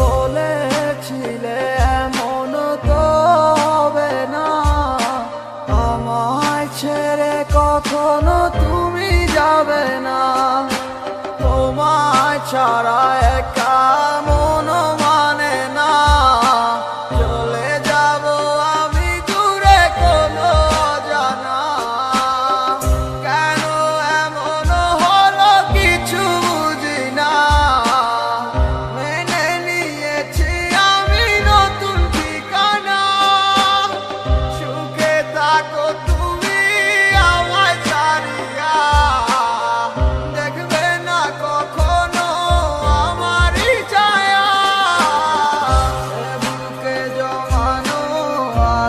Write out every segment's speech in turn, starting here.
বলেছিলে এমন তো হবে না। আমায় ছেড়ে কখনো তুমি যাবে না। তোমায় ছাড়ায়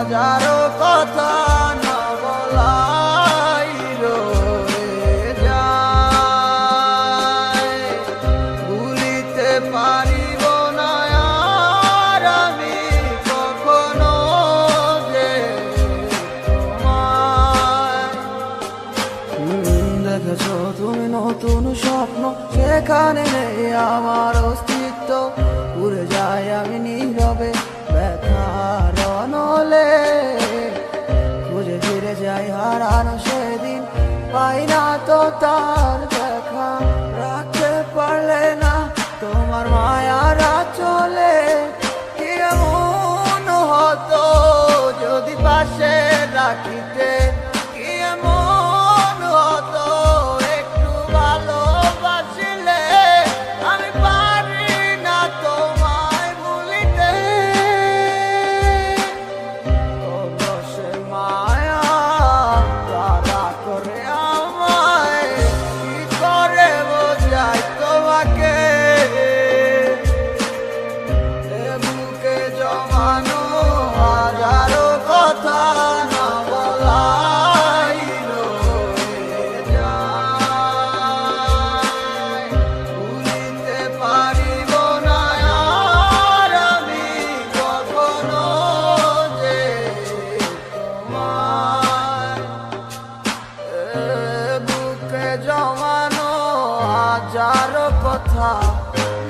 হাজারো কথা না বলাই যায়। ভুলিতে পারিব না আর আমি কখনো যে দেখেছ, তুমি নতুন স্বপ্ন, সেখানে নেই আমার অস্তিত্ব। পাই না তো তার দেখা রাখতে পারলে না, তোমার মায়ারা চলে। কেমন হতো যদি পাশে রাখিতে Bogotá.